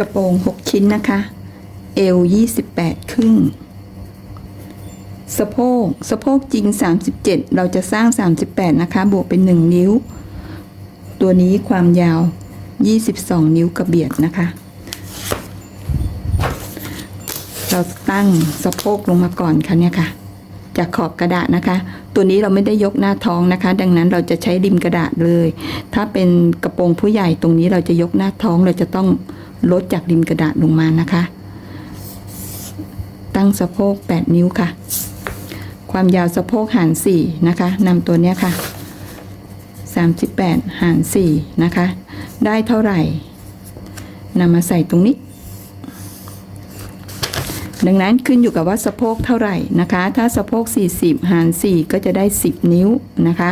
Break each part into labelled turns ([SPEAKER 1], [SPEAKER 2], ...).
[SPEAKER 1] กระโปรง 6 ชิ้นนะคะ เอว 28 ครึ่ง สะโพก สะโพกจริง 37 เราจะสร้าง 38 นะคะ บวกเป็น 1 นิ้ว ตัวนี้ความยาว 22 นิ้วกระเบียดนะคะ เราตั้งสะโพกลงมาก่อนค่ะเนี่ยค่ะ จากขอบกระดาษนะคะ ตัวนี้เราไม่ได้ยกหน้าท้องนะคะ ดังนั้นเราจะใช้ริมกระดาษเลย ถ้าเป็นกระโปรงผู้ใหญ่ตรงนี้เราจะยกหน้าท้องเราจะต้อง ลดจากริมกระดาษลงมานะคะ ตั้งสะโพก 8 นิ้วค่ะ ความยาวสะโพกหาร4นะคะนำตัวเนี้ยค่ะ 38 หาร4นะคะ ได้เท่าไหร่นำมาใส่ตรงนี้ ดังนั้นขึ้นอยู่กับว่าสะโพกเท่าไหร่นะคะ ถ้าสะโพก 40 หาร 4 ก็จะได้ 10 นิ้วนะคะ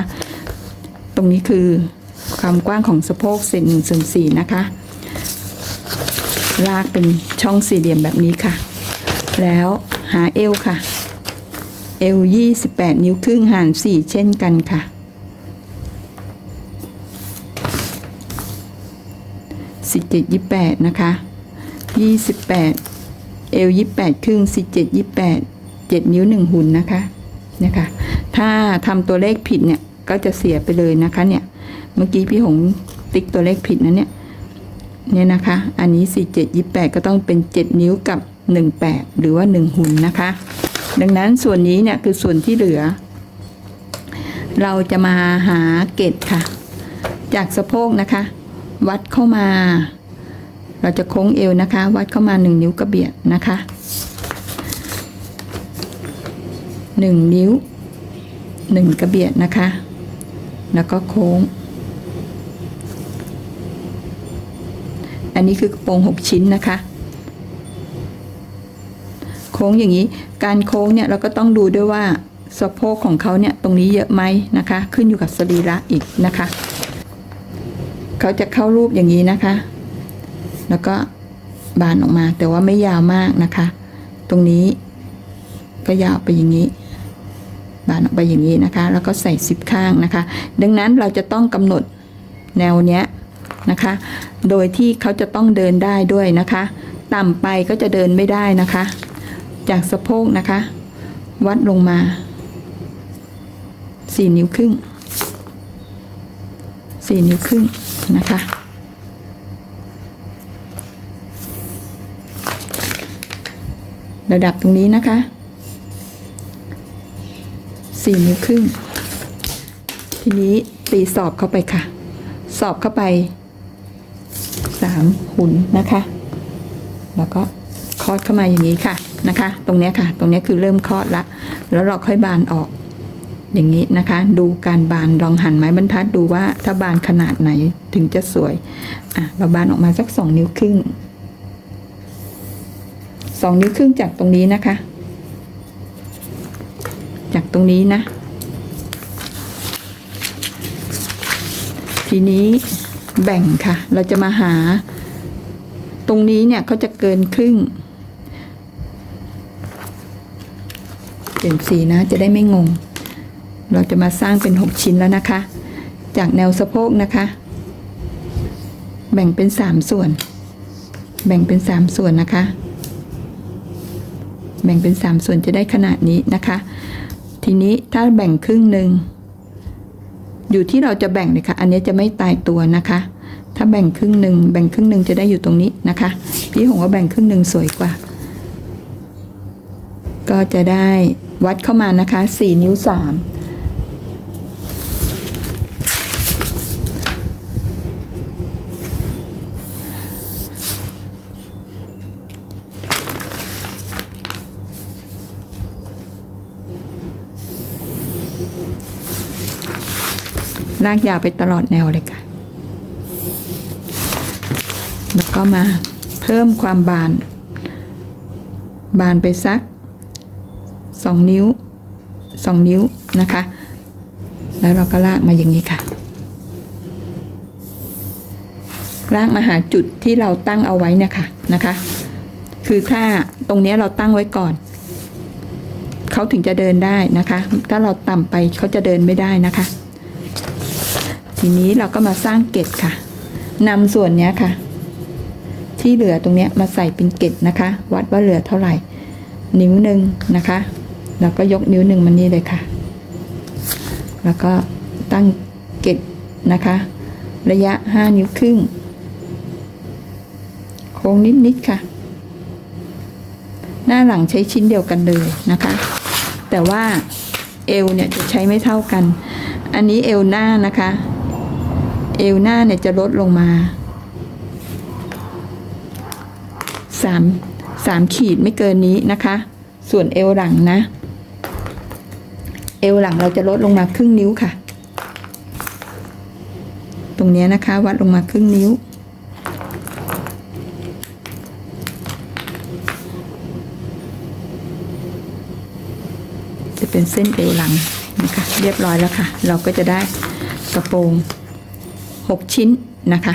[SPEAKER 1] ตรงนี้คือความกว้างของสะโพกเซนหนึ่งส่วนสี่นะคะ ลากเป็นช่องสี่เหลี่ยมแบบนี้ค่ะ แล้วหาเอวค่ะ เอว28นิ้วครึ่งหาร4เช่นกันค่ะ สิบเจ็ดยี่แปดนะคะยี่สิบแปดเอวยี่แปดครึ่งสิบเจ็ดยี่แปดเจ็ดนิ้วหนึ่งหุ่นนะคะนะคะถ้าทำตัวเลขผิดเนี่ยก็จะเสียไปเลยนะคะเนี่ย เมื่อกี้พี่หงติ๊กตัวเลขผิดนะเนี่ย เนี่ยนะคะ อันนี้สี่เจ็ดยี่แปดก็ต้องเป็นเจ็ดนิ้วกับหนึ่งแปดหรือว่าหนึ่งหุ่นนะคะ ดังนั้นส่วนนี้เนี่ยคือส่วนที่เหลือ เราจะมาหาเกตค่ะ จากสะโพกนะคะ วัดเข้ามา เราจะโค้งเอวนะคะ วัดเข้ามาหนึ่งนิ้วกระเบียดนะคะหนึ่งนิ้วหนึ่งกระเบียดนะคะ แล้วก็โค้ง อันนี้คือกระโปรงหกชิ้นนะคะ โค้งอย่างนี้ การโค้งเนี่ยเราก็ต้องดูด้วยว่าสะโพกของเขาเนี่ยตรงนี้เยอะไหมนะคะ ขึ้นอยู่กับสรีระอีกนะคะ เขาจะเข้ารูปอย่างนี้นะคะ แล้วก็บานออกมาแต่ว่าไม่ยาวมากนะคะ ตรงนี้ก็ยาวไปอย่างนี้ บานออกไปอย่างนี้นะคะ แล้วก็ใส่ซิปข้างนะคะ ดังนั้นเราจะต้องกำหนดแนวเนี้ย นะคะ โดยที่เขาจะต้องเดินได้ด้วยนะคะ ต่ำไปก็จะเดินไม่ได้นะคะ จากสะโพกนะคะ วัดลงมาสี่นิ้วครึ่งสี่นิ้วครึ่งนะคะ ระดับตรงนี้นะคะสี่นิ้วครึ่ง ทีนี้ตีสอบเข้าไปค่ะ สอบเข้าไปามหุ่นนะคะ แล้วก็คลอดเข้ามาอย่างนี้ค่ะนะคะ ตรงนี้ค่ะ ตรงนี้คือเริ่มคลอดละ แล้วเราค่อยบานออก อย่างนี้นะคะ ดูการบานลองหันไม้บรรทัดดูว่าถ้าบานขนาดไหนถึงจะสวยอะเราบานออกมาสักสองนิ้วครึ่งสองนิ้วครึ่งจากตรงนี้นะคะ จากตรงนี้นะ ทีนี้ แบ่งค่ะ เราจะมาหา ตรงนี้เนี่ยเขาจะเกินครึ่ง เปลี่ยนสีนะจะได้ไม่งง เราจะมาสร้างเป็นหกชิ้นแล้วนะคะ จากแนวสะโพกนะคะ แบ่งเป็นสามส่วน แบ่งเป็นสามส่วนนะคะ แบ่งเป็นสามส่วนจะได้ขนาดนี้นะคะ ทีนี้ถ้าแบ่งครึ่งหนึ่ง อยู่ที่เราจะแบ่งเลยค่ะ อันนี้จะไม่ตายตัวนะคะ ถ้าแบ่งครึ่งหนึ่งแบ่งครึ่งหนึ่งจะได้อยู่ตรงนี้นะคะ พี่หงว่าแบ่งครึ่งหนึ่งสวยกว่า ก็จะได้วัดเข้ามานะคะ 4 นิ้ว 3 ลากยาวไปตลอดแนวเลยค่ะ แล้วก็มาเพิ่มความบาน บานไปสักสองนิ้วสองนิ้วนะคะ แล้วเราก็ลากมาอย่างนี้ค่ะลากมาหาจุดที่เราตั้งเอาไว้เนี่ยค่ะนะคะ คือถ้าตรงนี้เราตั้งไว้ก่อนเขาถึงจะเดินได้นะคะ ถ้าเราต่ำไปเขาจะเดินไม่ได้นะคะ ทีนี้เราก็มาสร้างเกตค่ะนำส่วนนี้ค่ะ ที่เหลือตรงนี้มาใส่เป็นเกล็ดนะคะ วัดว่าเหลือเท่าไหร่ นิ้วหนึ่งนะคะแล้วก็ยกนิ้วหนึ่งมานี่เลยค่ะ แล้วก็ตั้งเกล็ดนะคะ ระยะ 5 นิ้วครึ่ง โค้งนิดๆค่ะ หน้าหลังใช้ชิ้นเดียวกันเลยนะคะ แต่ว่าเอวเนี่ยจะใช้ไม่เท่ากัน อันนี้เอวหน้านะคะ เอวหน้าเนี่ยจะลดลงมาสามสามขีดไม่เกินนี้นะคะ ส่วนเอวหลังนะ เอวหลังเราจะลดลงมาครึ่งนิ้วค่ะ ตรงนี้นะคะวัดลงมาครึ่งนิ้วจะเป็นเส้นเอวหลังนะคะเรียบร้อยแล้วค่ะ เราก็จะได้กระโปรง 6 ชิ้นนะคะ